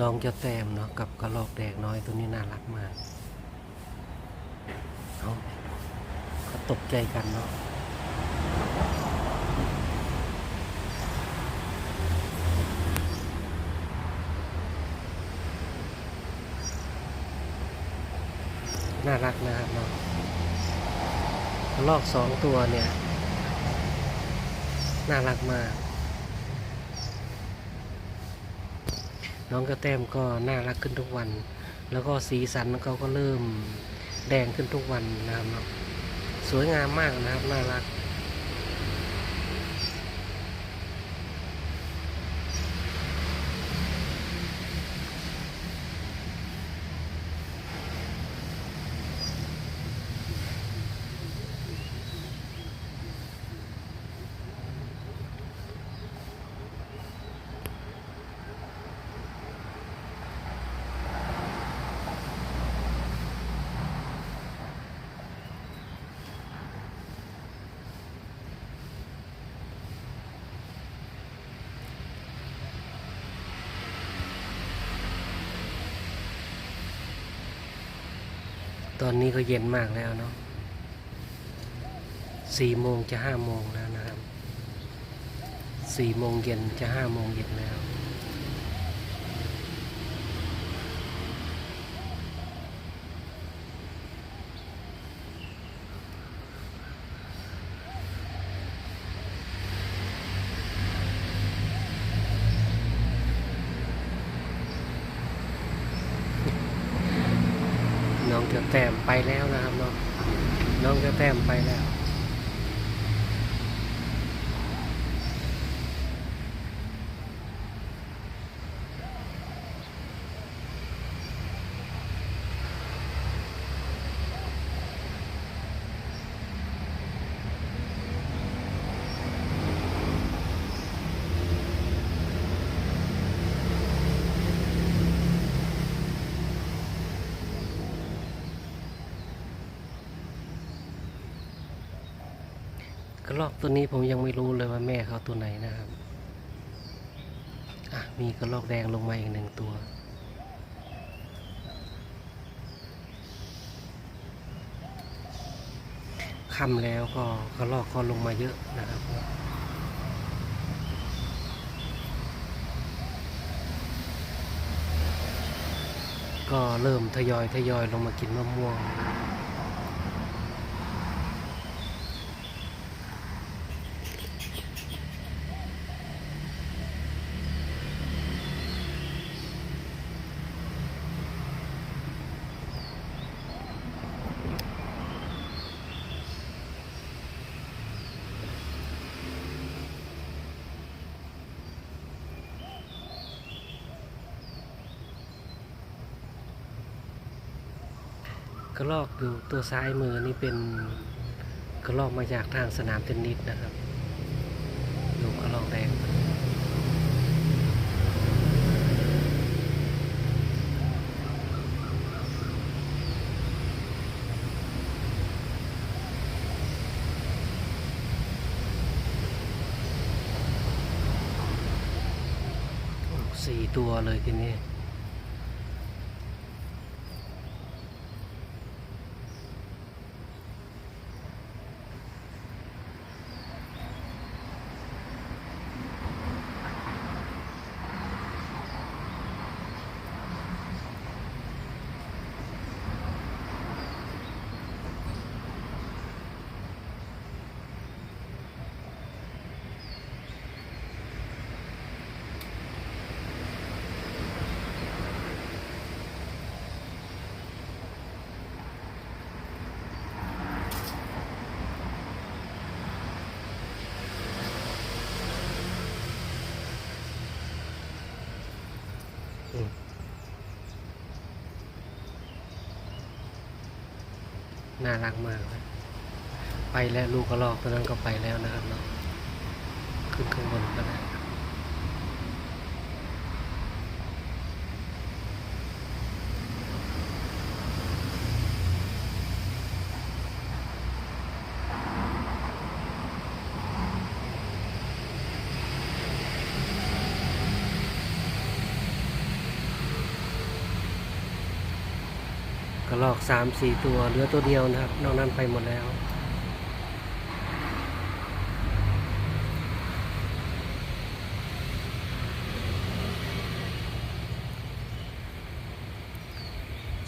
น้องเจะแต้มเนาะกับกระรอกแดกน้อยตัวนี้น่ารักมากเอาเขาตกใจกันเนาะน่ารักนะครับเนาะกระรอกสองตัวเนี่ย น่ารักมาก น้องกระแต้มก็น่ารักขึ้นทุกวัน แล้วก็สีสันเขาก็เริ่มแดงขึ้นทุกวันนะครับสวยงามมากนะครับน่ารัก ตอนนี้ก็เย็นมากแล้วเนาะสี่โมงจะห้าโมงแล้วนะครับสี่โมงเย็นจะห้าโมงเย็นแล้ว น้องจะ แต้มไปแล้วนะครับน้องน้องจะแต้มไปแล้ว กระรอกตัวนี้ผมยังไม่รู้เลยว่าแม่เขาตัวไหนนะครับอะมีกระรอกแดงลงมาอีกหนึ่งตัว ค่ำแล้วก็กระรอกก็ลงมาเยอะนะครับก็เริ่มทยอยทยอยลงมากินมะม่วง กระลอกอยู่ตัวซ้ายมือนี่เป็นกระลอกมาจากทางสนามเทนนิสนะครับอยู่กระลอกแดงสี่ตัวเลยทีนี้ น่ารักมาก ไปแล้วลูกกระรอกตัวนั้นก็ไปแล้วนะครับเนาะขึ้นข้างบนก็ได้ ก ระลอกสามสี่ตัวเหลือตัวเดียวนะครับ นอกนั้นไปหมดแล้ว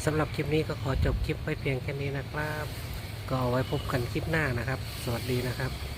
สำหรับคลิปนี้ก็ขอจบคลิปไว้เพียงแค่นี้นะครับ ก็เอาไว้พบกันคลิปหน้านะครับ สวัสดีนะครับ